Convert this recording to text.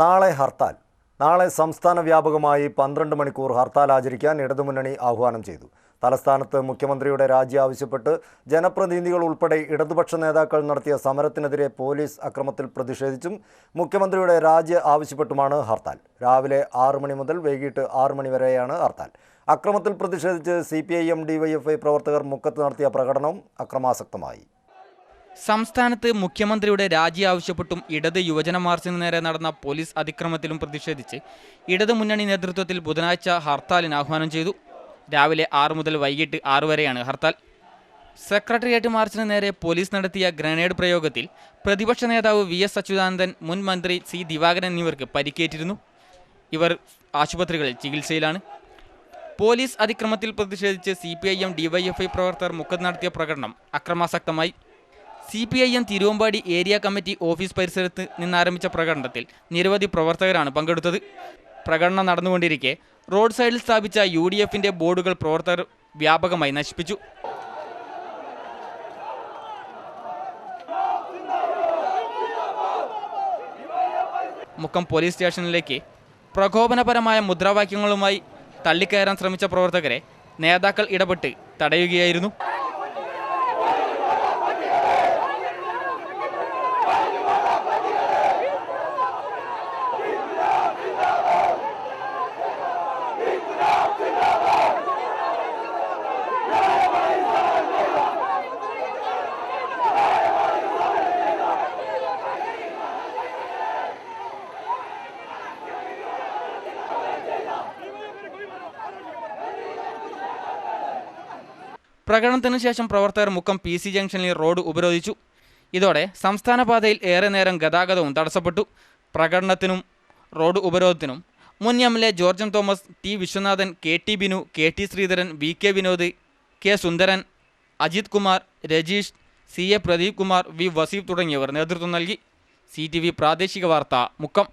നാളെ ഹർത്താൽ. നാളെ സംസ്ഥാന വ്യാപകമായി പന്ത്രണ്ട് മണിക്കൂർ ഹർത്താൽ ആചരിക്കാൻ ഇടതുമുന്നണി ആഹ്വാനം ചെയ്തു. തലസ്ഥാനത്ത് മുഖ്യമന്ത്രിയുടെ രാജി ആവശ്യപ്പെട്ട് ജനപ്രതിനിധികൾ ഉൾപ്പെടെ ഇടതുപക്ഷ നേതാക്കൾ നടത്തിയ സമരത്തിനെതിരെ പോലീസ് അക്രമത്തിൽ പ്രതിഷേധിച്ചും മുഖ്യമന്ത്രിയുടെ രാജി ആവശ്യപ്പെട്ടുമാണ് ഹർത്താൽ. രാവിലെ ആറ് മണി മുതൽ വൈകിട്ട് ആറ് മണി വരെയാണ് ഹർത്താൽ. അക്രമത്തിൽ പ്രതിഷേധിച്ച് C P I M DYFI പ്രവർത്തകർ മുക്കത്ത് നടത്തിയ പ്രകടനവും അക്രമാസക്തമായി. സംസ്ഥാനത്ത് മുഖ്യമന്ത്രിയുടെ രാജി ആവശ്യപ്പെട്ടും ഇടത് യുവജന മാർച്ചിന് നേരെ നടന്ന പോലീസ് അതിക്രമത്തിലും പ്രതിഷേധിച്ച് ഇടത് മുന്നണി നേതൃത്വത്തിൽ ബുധനാഴ്ച ഹർത്താലിന് ആഹ്വാനം ചെയ്തു. രാവിലെ ആറ് മുതൽ വൈകിട്ട് ആറ് വരെയാണ് ഹർത്താൽ. സെക്രട്ടേറിയറ്റ് മാർച്ചിന് നേരെ പോലീസ് നടത്തിയ ഗ്രനേഡ് പ്രയോഗത്തിൽ പ്രതിപക്ഷ നേതാവ് വി എസ് അച്യുതാനന്ദൻ മുൻ മന്ത്രി സി ദിവാകരൻ എന്നിവർക്ക് പരിക്കേറ്റിരുന്നു. ഇവർ ആശുപത്രികളിൽ ചികിത്സയിലാണ്. പോലീസ് അതിക്രമത്തിൽ പ്രതിഷേധിച്ച് C P I M DYFI പ്രവർത്തകർ മുഖത്ത് നടത്തിയ പ്രകടനം അക്രമാസക്തമായി. C P I M Thiruvambady area committee office പരിസരത്ത് നിന്നാരംഭിച്ച പ്രകടനത്തിൽ നിരവധി പ്രവർത്തകരാണ് പങ്കെടുത്തത്. പ്രകടനം നടന്നുകൊണ്ടിരിക്കെ റോഡ് സൈഡിൽ സ്ഥാപിച്ച യു ഡി ബോർഡുകൾ പ്രവർത്തകർ വ്യാപകമായി നശിപ്പിച്ചു. മുക്കം പോലീസ് സ്റ്റേഷനിലേക്ക് പ്രകോപനപരമായ മുദ്രാവാക്യങ്ങളുമായി തള്ളിക്കയറാൻ ശ്രമിച്ച പ്രവർത്തകരെ നേതാക്കൾ ഇടപെട്ട് തടയുകയായിരുന്നു. പ്രകടനത്തിന് ശേഷം പ്രവർത്തകർ മുക്കം പി സി ജംഗ്ഷനിൽ റോഡ് ഉപരോധിച്ചു. ഇതോടെ സംസ്ഥാന പാതയിൽ ഏറെ നേരം ഗതാഗതവും തടസ്സപ്പെട്ടു. പ്രകടനത്തിനും റോഡ് ഉപരോധത്തിനും മുൻ M L A Georgen Thomas T Viswanathan K T Binu K T Sreedharan V K Vinod K Sundaran Ajith Kumar Rajeesh C A Pradeep Kumar V Vaseef തുടങ്ങിയവർ നേതൃത്വം നൽകി. സി ടി വി പ്രാദേശിക വാർത്ത മുക്കം.